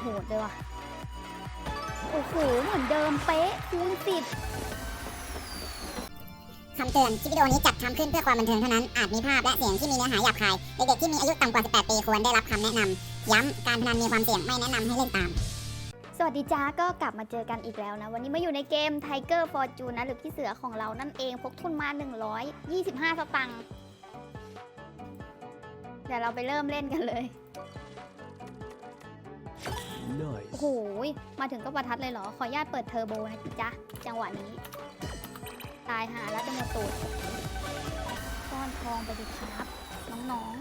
โหดเลยว่ะ โอ้โห เหมือนเดิมเป๊ะคูณสิบคำเตือนคลิปวิดีโอนี้จัดทำขึ้นเพื่อความบันเทิงเท่านั้น อาจมีภาพและเสียงที่มีเนื้อหาหยาบคาย เด็กๆที่มีอายุต่ำกว่า 18 ปีควรได้รับคำแนะนำ ย้ำ การพนันมีความเสี่ยงไม่แนะนำให้เล่นตาม สวัสดีจ้า ก็กลับมาเจอกันอีกแล้วนะ วันนี้มาอยู่ในเกม Tiger Fortune นะ หรือพี่เสือของเรานั่นเอง พกทุนมา 125 สตังค์ เดี๋ยวเราไปเริ่มเล่นกันเลย โอ้โหมาถึงก็ประทัดเลยเหรอ ขออนุญาตเปิดเทอร์โบนะจ๊ะ จังหวะนี้ ตายหาแล้วจะหมดตูดก้อนทองไปดิครับ น้องๆ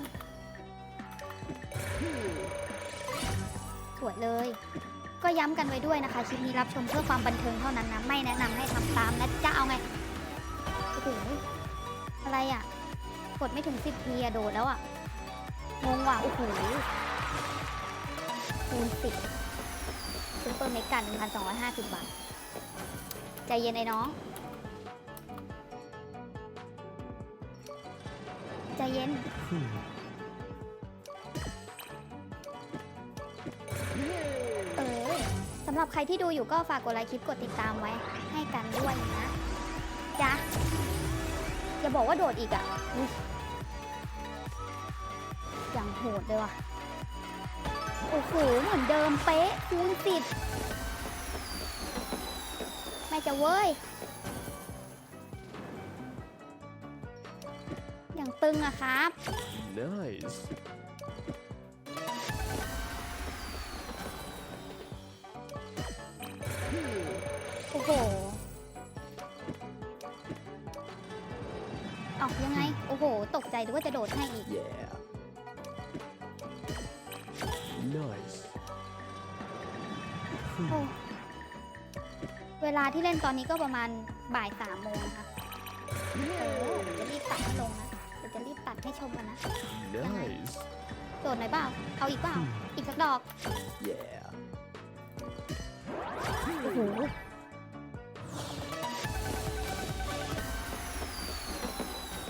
สวยเลย ก็ย้ำกันไว้ด้วยนะคะ คลิปนี้รับชมเพื่อความบันเทิงเท่านั้นนะ ไม่แนะนำให้ทำตามนะจ๊ะ เอาไง โอ้โห อะไรอะ กดไม่ถึงสิบทีอะโดดแล้วอะงงว่ะโอ้โหคูณสิบ เปอร์เมกา1,250 บาท ใจเย็นไอ้น้อง ใจเย็น เออสำหรับใครที่ดูอยู่ก็ฝากกดไลค์คลิปกดติดตามไว้ ให้กันด้วยนะจ๊ะอย่าบอกว่าโดดอีกอะอย่างโหดเลยว่ะ โอ้โห เหมือนเดิมเป๊ะคูณสิบแม่จะเว้ย อย่างตึงอะครับ Nice. โอ้โหเอายังไง โอ้โห ตกใจดูว่าจะโดดให้อีก Yeah. Nice. โอ้เวลาที่เล่นตอนนี้ก็ประมาณบ่ายสามโมงนะคะเออเดี๋ยวจะรีบตัดให้ลงนะเดี๋ยวจะรีบตัดให้ชมกันนะ Nice. โดดหน่อยเปล่า เอาอีกเปล่า อีกสักดอก Yeah. โอ้โห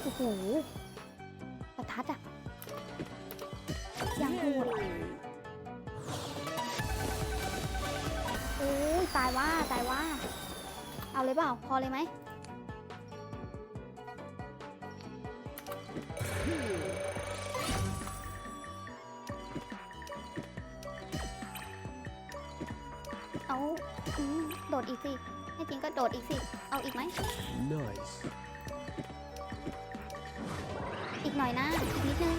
โอ้โหประทัดอะยังโหดโอ้ย ตายว่าตายว่า เอาเลยเปล่า พอเลยไหมเอาอืมโดดอีกสิให้จริงก็โดดอีกสิ เอาอีกไหม Nice. อีกหน่อยนะ อีกนิดนึง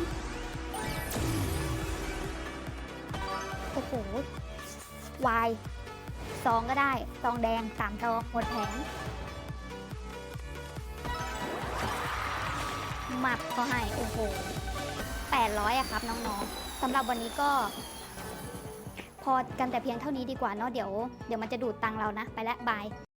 โอ้โหวาย ซองก็ได้ซองแดงสามซองหมดแผงหมับเขาให้โอ้โห800อะครับน้องๆสำหรับวันนี้ก็ พอกันแต่เพียงเท่านี้ดีกว่าเนาะเดี๋ยวเดี๋ยวมันจะดูดตังเรานะ ไปและบาย